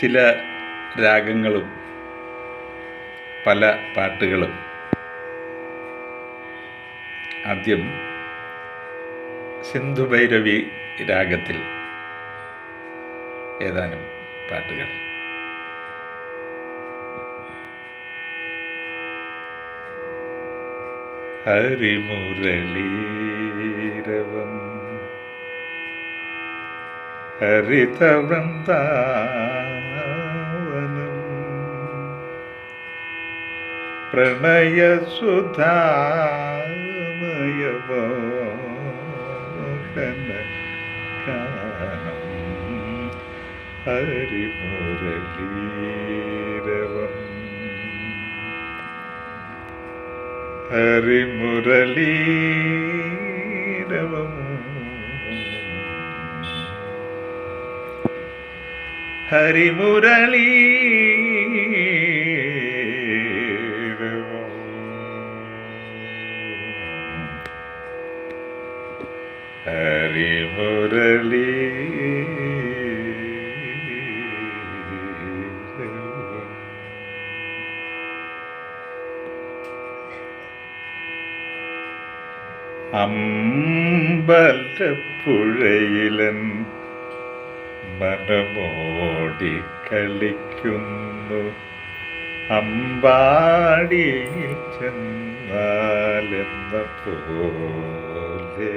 ചില രാഗങ്ങളും പല പാട്ടുകളും ആദ്യം സിന്ധുഭൈരവി രാഗത്തിൽ ഏതാനും പാട്ടുകൾ. ഹരിമുരളീരവം ഹരിതവൃന്ദാവനം പ്രണയസുധാമയവോഹന ഗാനം ഹരിമുരളീരവം. ഹരിമുരളീരവം ഹരിമുരളീരവം ഹരിമുരളീ അമ്പലപ്പുഴയിലൻ മനമോടി കളിക്കുന്നു. അമ്പാടിയിൽ ചെന്നാലെന്ന പോലെ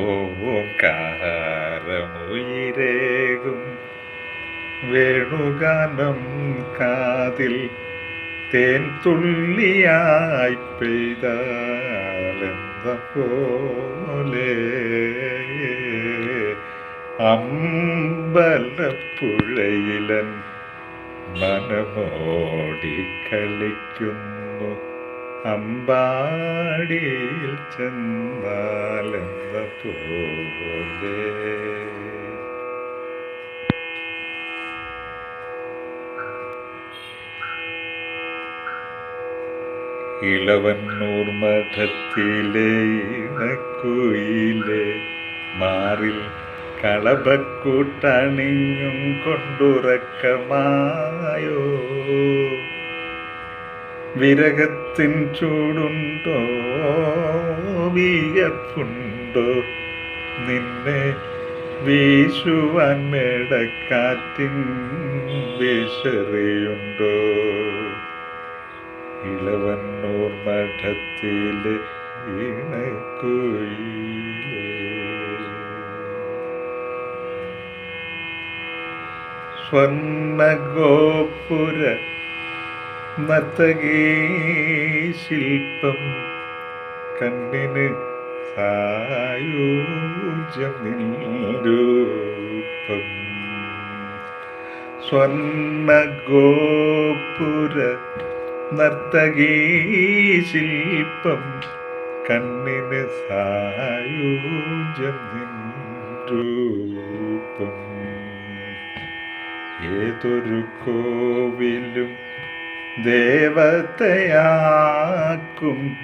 ഓംകാരമുയിരേകും. വേണുഗാനം കാതിൽ തേൻ തുള്ളിയായി പെയ്താലെന്ന പോലെ അമ്പലപ്പുഴയിലൻ മനമോടി കളിക്കുന്നു. അമ്പാടിയിൽ ചെന്നാലെന്ന പോലെ ഇളവന്നൂർ മഠത്തിലെ ഇണക്കുയിലെ മാറിൽ കളഭക്കൂട്ടണിഞ്ഞും കൊണ്ടുറക്കമായോ. വിരകത്തിൻ ചൂടുണ്ടോ വിയപ്പുണ്ടോ നിന്നെ വീശുവാൻ മേടക്കാറ്റിൻ വിശറിയുണ്ടോ? ഇളവന്നൂർ മഠത്തിലെ ഇണക്കുയിലേ. സ്വർണഗോപുര നർത്തകീ ശില്പം കണ്ണിന് സായൂജ്യം സ്വർണഗോപുര നർത്തകീ ശില്പം കണ്ണിന് സായൂജ്യം ഏതൊരു കോവിലും ദേവതയാക്കും.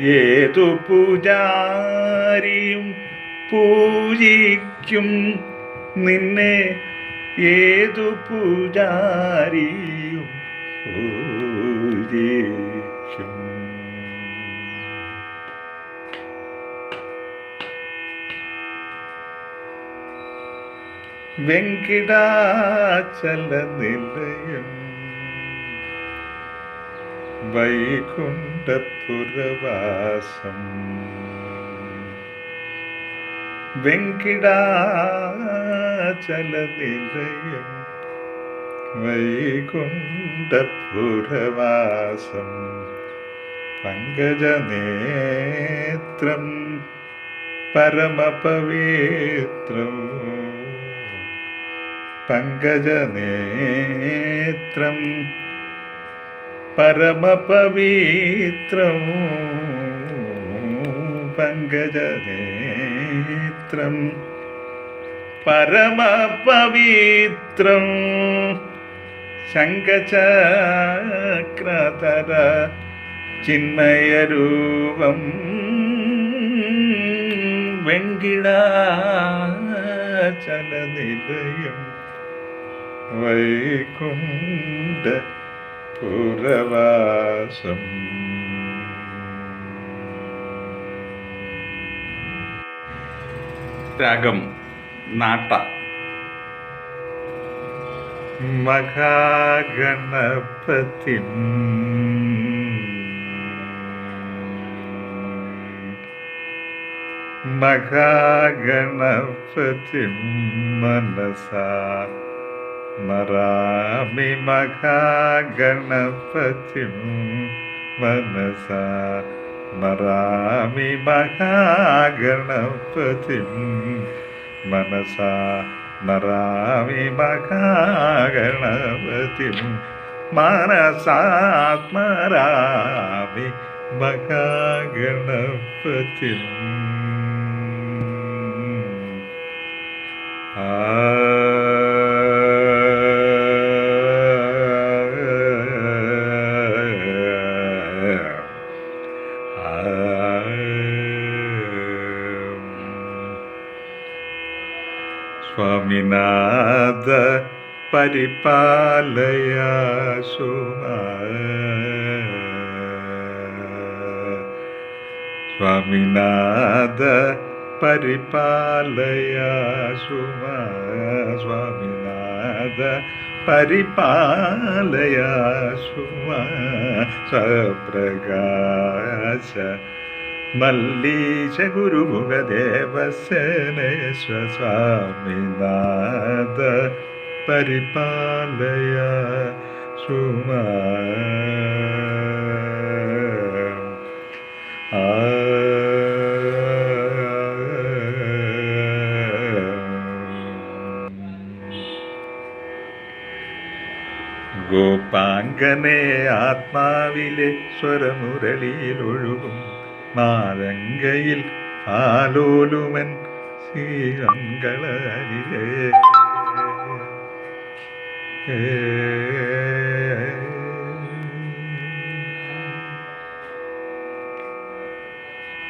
ഏതു പൂജാരിയും പൂജിക്കും. നിന്നെ ഏതു പൂജാരിയും പൂജിക്കും. വെങ്കിടാചല നിലയം വൈകുണ്ഠപുരവാസം. വെങ്കിടാചലനിലയം വൈകുണ്ഠപുരവാസം. പങ്കജനേത്രം പരമപവിത്രം. പങ്കജനേത്രം പരമപവിത്രം പങ്കജനേത്രം. പരമപവിത്രം വെങ്കിടാചലനിലയം വൈകുണ്ഠ പുരവാസം. രാഗം നാട്ട. മഹാഗണപതി മഹാഗണപതി മനസാ മറാമി മഹാഗണപതി മനസാ. മറാമി മഹാഗണപതി മനസാ. നരാമി മഹാഗണപതി മനസാത്മരാമി മഹാഗണപതി. സ്വാമിനാഥ പരിപാലയ സ്വാമിനാഥ പരിപാലയ സുമ സ്വാമിനാഥ പരിപാലയ സുമ സപ്രകാശ മല്ലീശ ഗുരുമുഖദേവസേനേശ്വ സ്വാമിനാഥ പരിപാലയ സുമ ഗോപാങ്കനെ ആത്മാവിലെ സ്വരമുരളിയിലൊഴുകും. മാരങ്കയിൽ ആലോലുമൻ ശ്രീരംഗളരിലേ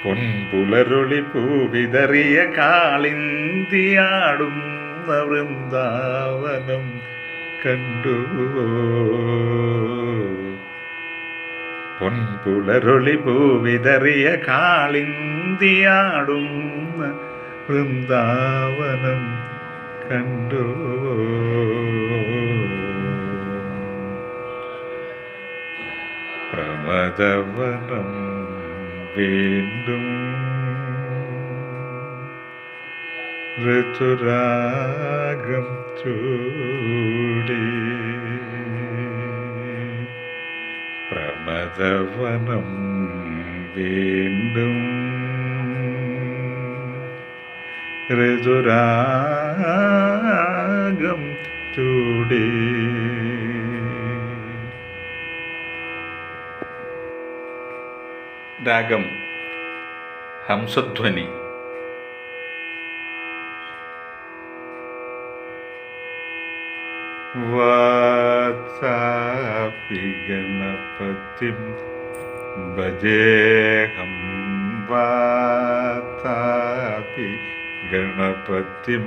പൊൻപുലരൊളി പൂവിതറിയ കാളിന്തിയാടുന്ന വൃന്ദാവനം കണ്ടു. പൊൻപുലരൊളി പൂവിതറിയ കാളിന്തിയാടുന്ന വൃന്ദാവനം കണ്ടു? പ്രമദവനം വീണ്ടും ഋതുരാഗം ചൂടി പ്രമദവനം വീണ്ടും ഋതുരാഗം ചൂടി. രാഗം ഹംസധ്വനി. വാത്സാപി ഗണപതിം ഭജേഹം वात्सापि ഗണപതിം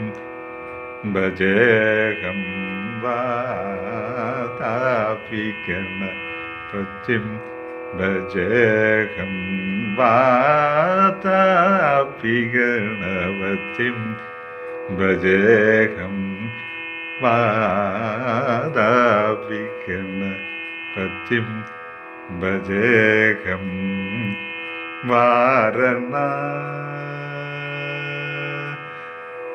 ഭജേഹം വാതാപി ഗണപതിം ഭജേഹം വാതാപി ഗണപതിം ഭജേഹം വാദാപികണ പതിം ഭജേഹം വാരണ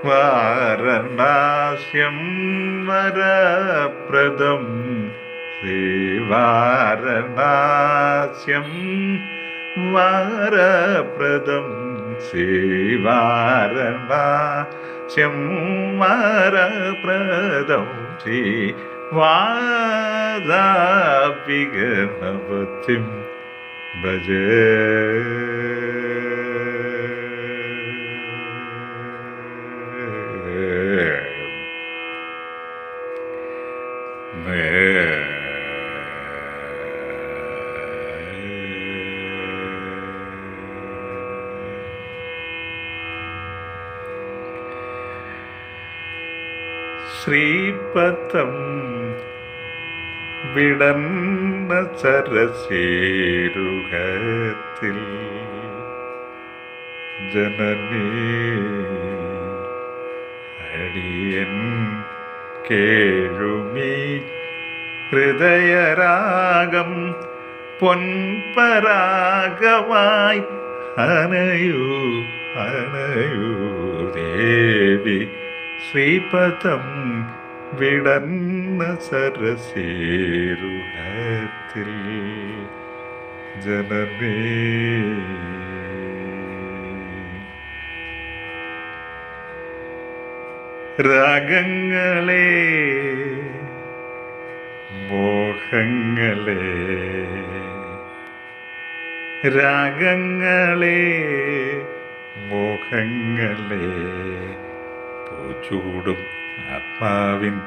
വാരണാസ്യം വരപ്രദം. ശ്രീവാരണാസ്യം വാരപ്രദം. ശ്രീവാരണാസ്യം വാരപ്രദം ശ്രീ വാദാപി ഗണപതിം ഭജേ. ശ്രീപദം വിടന്ന സരസേരുഹത്തിൽ ജനനീ അടിയൻ കേഴുമീ ഹൃദയരാഗം പൊൻപരാഗമായി അനയൂ അനയൂ ദേവി. ശ്രീപദം വിടന്ന സരസേരുഹത്തിൽ ജനമേ. രാഗങ്ങളെ മോഹങ്ങളെ രാഗങ്ങളെ മോഹങ്ങളെ പൂച്ചൂടും ആത്മാവിൻ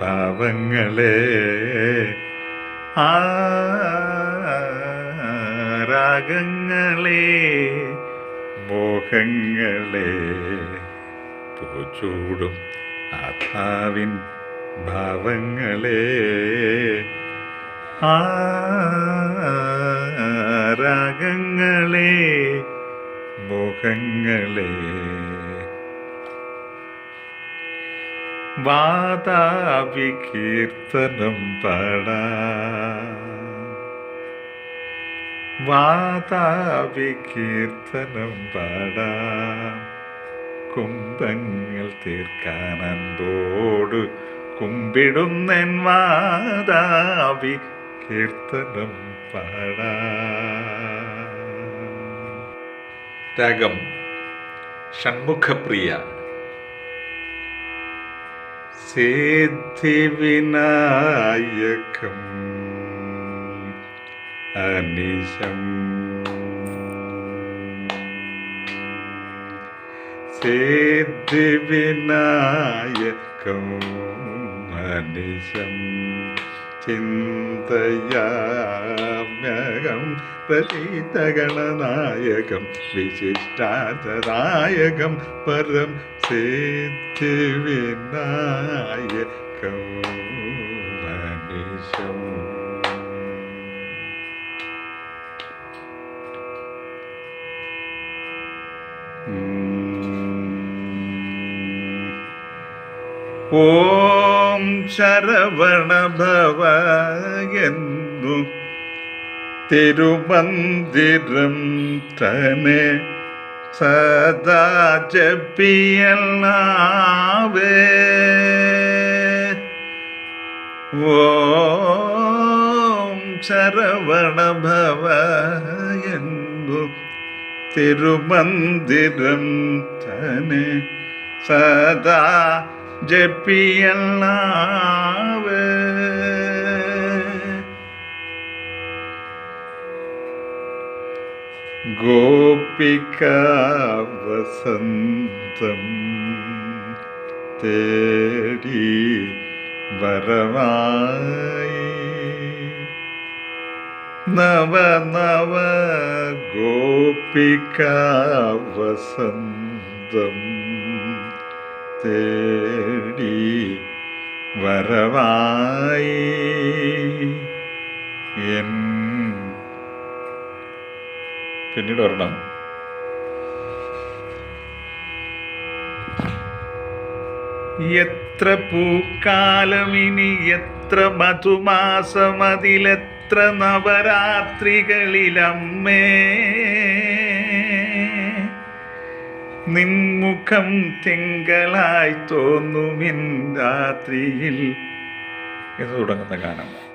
പാവങ്ങളെ ആഗങ്ങളെ മോഹങ്ങളെ. പൂച്ചൂടും ആത്മാവിൻ ഭാവങ്ങളെ. ആഗങ്ങളെ മോഹങ്ങളെ. വാതാവി കീർത്തനം പാടാ. വാതാവി കീർത്തനം പാടാം. കുംഭങ്ങൾ തീർക്കാൻ അൻപോട് കുമ്പിടുന്നൻ വാതാവി കീർത്തനം പാടാ. രാഗം ഷൺമുഖപ്രിയ. സിദ്ധിവിനായകം അനിശം സിദ്ധിവിനായകം അനിശം ചിന്തയാമ്യകം പ്രചീതഗണനായകം വിശിഷ്ടാചരായകം പരം സിദ്ധിവിനായകം മനുഷ്യം. ഓം ശരവണ ഭവ എന്നു തിരുമന്ദിരം തന്നെ സദാ ജപ്പിയല്ലാവേ ഓം ശരവണ ഭവ എന്നു തിരുമന്ദിരം തന്നെ സദാ ജപ്പിയല്ലാവേ ഗോപിക വസന്തം തേടി വരവായി. നവ നവ ഗോപിക വസന്തം തേടി വരവായി. എൻ പിന്നീട് ഒരെണ്ണം. എത്ര പൂക്കാലമിനി എത്ര മധുമാസമതിലെത്ര നവരാത്രികളിലമ്മേ. നിൻമുഖം തിങ്കളായി തോന്നുമിൻ രാത്രിയിൽ. എന്ന് തുടങ്ങുന്ന ഗാനം.